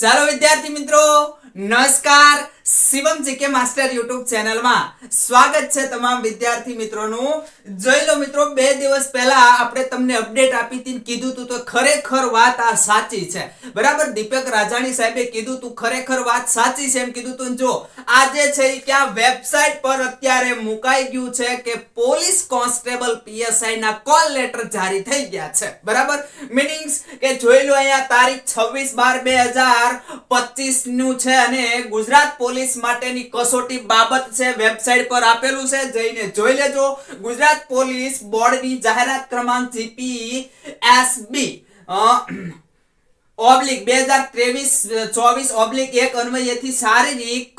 ચાલો વિદ્યાર્થી મિત્રો નમસ્કાર. શિવમ જીકે માસ્ટર યુટ્યુબ ચેનલમાં સ્વાગત છે તમામ વિદ્યાર્થી મિત્રોનું. જોઈ લો મિત્રો, બે દિવસ પહેલા આપણે તમને અપડેટ આપી હતી કીધું તું તો ખરેખર વાત આ સાચી છે. બરાબર? દીપક રાજાણી સાહેબે કીધું તું ખરેખર વાત સાચી છે એમ કીધું તું જો, આજે છે એ ક્યાં વેબસાઇટ પર અત્યારે મુકાઈ ગયું છે કે પોલીસ કોન્સ્ટેબલ પીએસઆઈ ના કોલ લેટર જારી થઈ ગયા છે. બરાબર? મીનિંગ્સ કે જોઈ લો અહીંયા તારીખ 26 બાર બે હજાર પચીસનું છે અને ગુજરાત પોલીસ માટેની કસોટી બાબત છે વેબસાઇટ પર આપેલું છે, જઈને જોઈ લેજો. ગુજરાત પોલીસ બોર્ડની જાહેરાત ક્રમાંક જીપી એસબી ઓબ્લિક બે હજાર ત્રેવીસ, ચોવીસ ઓબ્લિક એક અન્વયેથી શારીરિક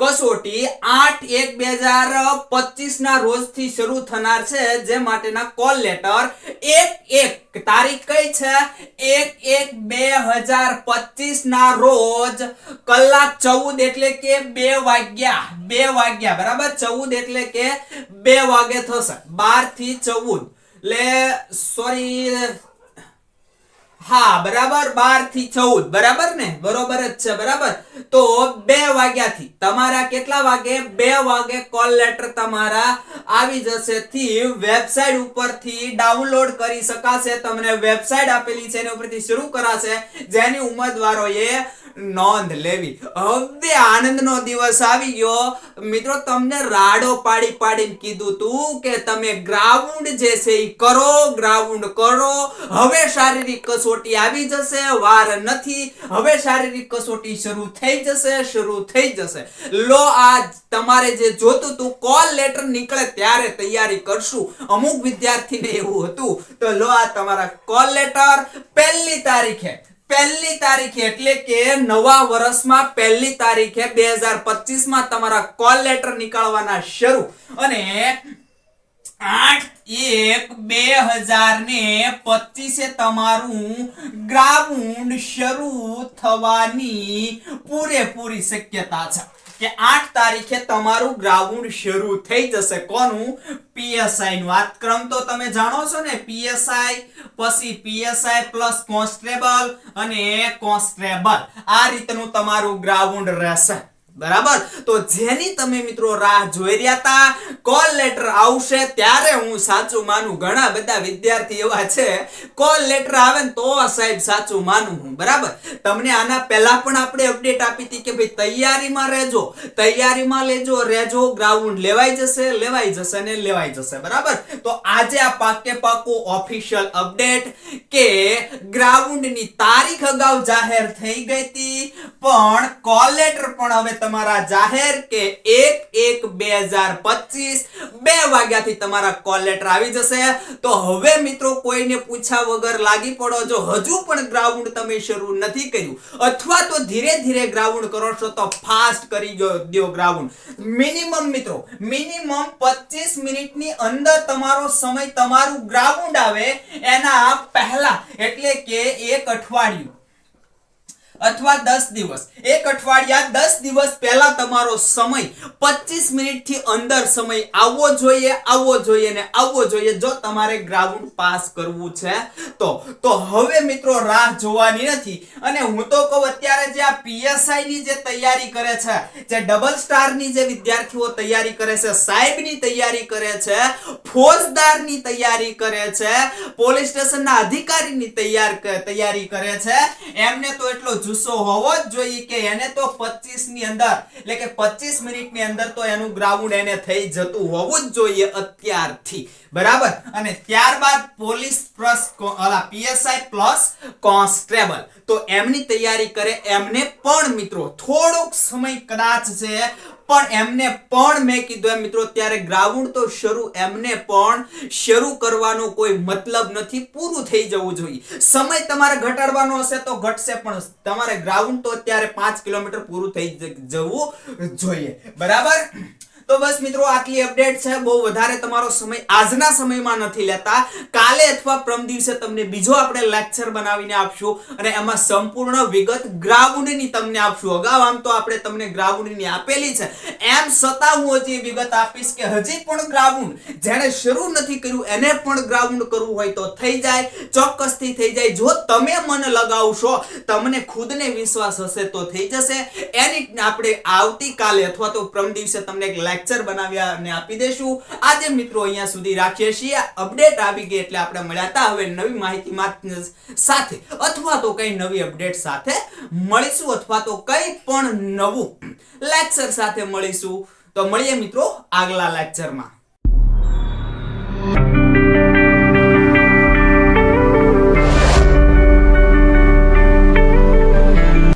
કસોટી આઠ એક બે હજાર પચીસ ના રોજથી શરૂ થનાર છે, જે માટેના કોલ લેટર. એક એક તારીખ કઈ છે? એક એક બે હજાર પચીસ ના રોજ કલાક ચૌદ એટલે કે બે વાગ્યા બે વાગ્યા, બરાબર? ચૌદ એટલે કે બે વાગે થશે. બારથી ચૌદ. એટલે સોરી હા, બરાબર બારથી ચૌદ. બરાબર ને? બરોબર જ છે, બરાબર. તો બે વાગ્યાથી, તમારા કેટલા વાગે? બે વાગે કોલ લેટર તમારા આવી જશે થી વેબસાઇટ ઉપરથી ડાઉનલોડ કરી શકાશે. તમને વેબસાઇટ આપેલી છે, એની ઉપરથી શરૂ કરાશે. જેની ઉમેદવારોએ નોંધ લેવી. હવે આનંદનો દિવસ આવી ગયો. મિત્રો, તમને રાડો પાડી પાડીને કીધું તું કે તમે ગ્રાઉન્ડ જે છે એ કરો, ગ્રાઉન્ડ કરો. હવે શારીરિક કસોટી આવી જશે, વાર નથી. હવે શારીરિક કસોટી શરૂ થઈ જશે, શરૂ થઈ જશે. લો આ તમારે જે જોતું તું, કોલ લેટર નીકળે ત્યારે તૈયારી કરશું. અમુક વિદ્યાર્થીને એવું હતું. તો લો, આ તમારા કોલ લેટર. પહેલી તારીખે પહેલી તારીખે એટલે કે નવા વર્ષમાં પહેલી તારીખે બે હજાર પચીસમાં તમારા કોલ લેટર નીકળવાના શરૂ. અને આઠ એક બે હજાર ને પચીસે તમારું ગ્રાઉન્ડ શરૂ થવાની પૂરેપૂરી શક્યતા છે. કે આઠ તારીખે તમારું ગ્રાઉન્ડ શરૂ થઈ જશે. કોનું? પીએસઆઈ નું. વાત ક્રમ તો તમે જાણો છો ને, પીએસઆઈ, પછી પીએસઆઈ પ્લસ કોન્સ્ટેબલ અને કોન્સ્ટેબલ. આ રીતનું તમારું ગ્રાઉન્ડ રહેશે. બરાબર? તો જેની તમે મિત્રો રાહ જોઈ રહ્યા હતા કોલ લેટર આવશે ત્યારે હું સાચું માનું. ઘણા બધા વિદ્યાર્થી એવા છે, કોલ લેટર આવે ને તો સાહેબ સાચું માનું હું, બરાબર? તમને આના પહેલા પણ આપણે અપડેટ આપી હતી કે ભાઈ તૈયારીમાં રહેજો, તૈયારીમાં લેજો, રહેજો ગ્રાઉન્ડ લેવાઈ જશે લેવાઈ જશે ને લેવાઈ જશે, બરાબર? તો આજે આ પાકે પાકું ઓફિશિયલ અપડેટ કે ગ્રાઉન્ડની તારીખ અગાઉ જાહેર થઈ ગઈ હતી, પણ કોલ લેટર પણ હવે તમારા જાહેર કે એક એક બે હજાર પચીસ, બે વાગ્યાથી તમારા કોલ લેટર આવી જશે. તો હવે મિત્રો કોઈને પૂછ્યા વગર લાગી પડો. જો હજુ પણ ગ્રાઉન્ડ તમે શરૂ નથી કર્યું, અથવા તો ધીરે ધીરે ગ્રાઉન્ડ કરો છો તો ફાસ્ટ કરી દો ગ્રાઉન્ડ મિનિમમ મિત્રો મિનિમમ 25 મિનિટની અંદર તમારો સમય, તમારું ગ્રાઉન્ડ આવે એના પહેલા, એટલે કે એક અઠવાડિયું. અથવા દસ દિવસ. એક અઠવાડિયા દસ દિવસ પહેલા તમારો સમય 25 મિનિટથી અંદર સમય આવવો જોઈએ આવવો જોઈએ ને આવવો જોઈએ જો તમારે ગ્રાઉન્ડ પાસ કરવું છે તો. તો હવે મિત્રો રાહ જોવાની નથી. અને હું તો કહું અત્યારે જે આ પીએસઆઈ ની જે તૈયારી કરે છે, જે ડબલ સ્ટારની જે વિદ્યાર્થીઓ તૈયારી કરે છે, સાહેબની તૈયારી કરે છે, ફોજદારની તૈયારી કરે છે, પોલીસ સ્ટેશનના અધિકારીની તૈયાર તૈયારી કરે છે, એમને તો એટલો જુસ્સો હોવો જ જોઈએ કે એને તો 25 ની અંદર, એટલે કે 25 મિનિટની અંદર તો એનું ગ્રાઉન્ડ એને થઈ જતું હોવું જ જોઈએ અત્યારથી. બરાબર? અને ત્યારબાદ police plus PSI plus constable. તો એમની તૈયારી કરે એમને પણ મિત્રો. થોડોક સમય કદાચ છે પણ એમને પણ મેં કીધું એમ મિત્રો, ત્યારે ગ્રાઉન્ડ તો શરૂ, એમને પણ શરૂ કરવાનો કોઈ મતલબ નથી, પૂરું થઈ જવું જોઈએ. સમય તમારે ઘટાડવાનો હશે તો ઘટશે, પણ તમારે ગ્રાઉન્ડ તો અત્યારે પાંચ કિલોમીટર પૂરું થઈ જવું જોઈએ. બરાબર? તો બસ મિત્રો, આટલી અપડેટ છે. બહુ વધારે તમારો સમય આજના સમયમાં નથી લેતા. કાલે અથવા પ્રમ દિવસે તમને બીજો આપણે લેક્ચર બનાવીને આપશું અને એમાં સંપૂર્ણ વિગત ગ્રાઉન્ડની તમને આપશું. અગાઉ આમ તો આપણે તમને ગ્રાઉન્ડની આપેલી છે. એમ છતાં હજી વિગત આપીશ કે હજી પણ ગ્રાઉન્ડ, જેણે શરૂ નથી કર્યું, એને પણ ગ્રાઉન્ડ કરવું હોય તો થઈ જાય, ચોક્કસથી થઈ જાય. જો તમે મન લગાવશો, તમને ખુદને વિશ્વાસ હશે તો થઈ જશે. એની આપણે આવતીકાલે અથવા તો પ્રમ દિવસે તમને એક લેક્ચર બનાવ્યા અને આપી દેશું. આજે મિત્રો અહીંયા સુધી રાખીએ છીએ. અપડેટ આવી ગઈ એટલે આપણે મળ્યા હતા. હવે નવી માહિતી સાથે અથવા તો કઈ નવી અપડેટ સાથે મળીશું અથવા તો કઈ પણ નવું. લેક્ચર સાથે મળીશું. તો મળીએ મિત્રો આગલા લેક્ચરમાં